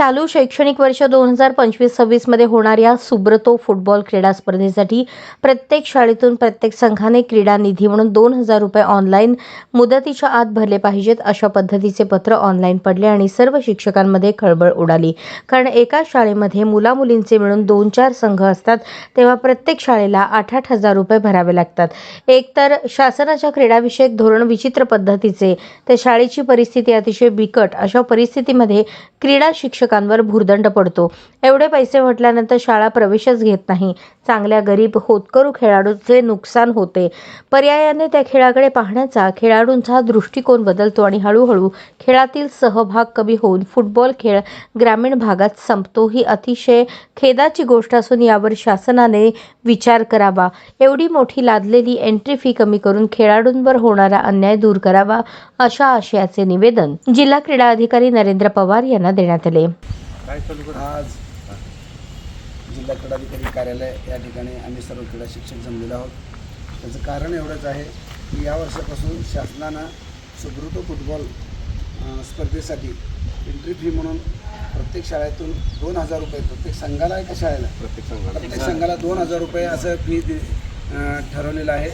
चालू शैक्षणिक वर्ष दोन हजार पंचवीस सव्वीसमध्ये होणाऱ्या सुब्रतो फुटबॉल क्रीडा स्पर्धेसाठी प्रत्येक शाळेतून प्रत्येक संघाने क्रीडा निधी म्हणून दोन हजार रुपये ऑनलाईन मुदतीच्या आत भरले पाहिजेत अशा पद्धतीचे पत्र ऑनलाईन पडले आणि सर्व शिक्षकांमध्ये खळबळ उडाली. कारण एका शाळेमध्ये मुलामुलींचे मिळून दोन चार संघ असतात तेव्हा प्रत्येक शाळेला आठ आठ हजार रुपये भरावे लागतात. एकतर शासनाच्या क्रीडाविषयक धोरण विचित्र पद्धतीचे तर शाळेची परिस्थिती अतिशय बिकट अशा परिस्थितीमध्ये क्रीडा शिक्षक शिक्षकांवर भुर्दंड पडतो. एवढे पैसे म्हटल्यानंतर शाळा प्रवेशच घेत नाही. चांगल्या गरीब होतकरू खेळाडूंचे नुकसान होते. पर्यायाने त्या खेळाकडे पाहण्याचा खेळाडूंचा दृष्टिकोन बदलतो आणि हळूहळू खेळातील सहभाग कमी होऊन फुटबॉल खेळ ग्रामीण भागात संपतो. ही अतिशय खेदाची गोष्ट असून यावर शासनाने विचार करावा. एवढी मोठी लादलेली एंट्री फी कमी करून खेळाडूंवर होणारा अन्याय दूर करावा अशा आशयाचे निवेदन जिल्हा क्रीडा अधिकारी नरेंद्र पवार यांना देण्यात आले. आज जिल्हा क्रीडाधिकारी कार्यालय या ठिकाणी आम्ही सर्व क्रीडा शिक्षक जमलेलो आहोत. त्याचं कारण एवढंच आहे की या वर्षापासून शासनानं सुब्रुतो फुटबॉल स्पर्धेसाठी एंट्री फी म्हणून प्रत्येक शाळेतून दोन हजार रुपये प्रत्येक संघाला एका शाळेला प्रत्येक संघाला. प्रत्येक संघाला दोन हजार रुपये असं फी ठरवलेलं आहे.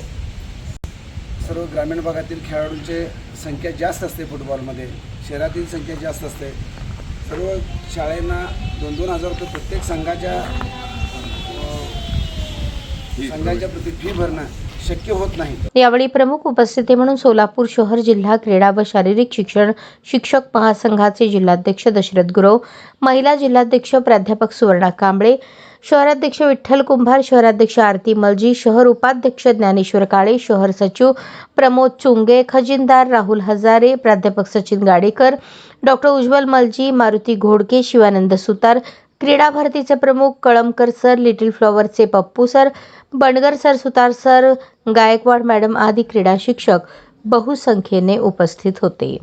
सर्व ग्रामीण भागातील खेळाडूंची संख्या जास्त असते फुटबॉलमध्ये. शहरातील संख्या जास्त असते. सर्व शाळेंना दोन दोन हजार रुपये प्रत्येक संघाच्या संघाच्या प्रति फी भरणं. शक्य होत नाही यावेळी प्रमुख उपस्थिती म्हणून सोलापूर शहर जिल्हा क्रीडा व शारीरिक शिक्षण शिक्षक महासंघाचे जिल्हाध्यक्ष दशरथ गुरव महिला जिल्हाध्यक्ष प्राध्यापक सुवर्णा कांबळे शहराध्यक्ष विठ्ठल कुंभार शहराध्यक्ष आरती मलजी शहर उपाध्यक्ष ज्ञानेश्वर काळे शहर सचिव प्रमोद चुंगे खजिनदार राहुल हजारे प्राध्यापक सचिन गाडेकर डॉक्टर उज्ज्वल मलजी मारुती घोडके शिवानंद सुतार क्रीडा भारतीचे प्रमुख Kalamkar sir little फ्लॉवरचे Pappu sir Bandgar sir Sutar sir Gaikwad madam आदी क्रीडा शिक्षक बहुसंख्येने उपस्थित होते.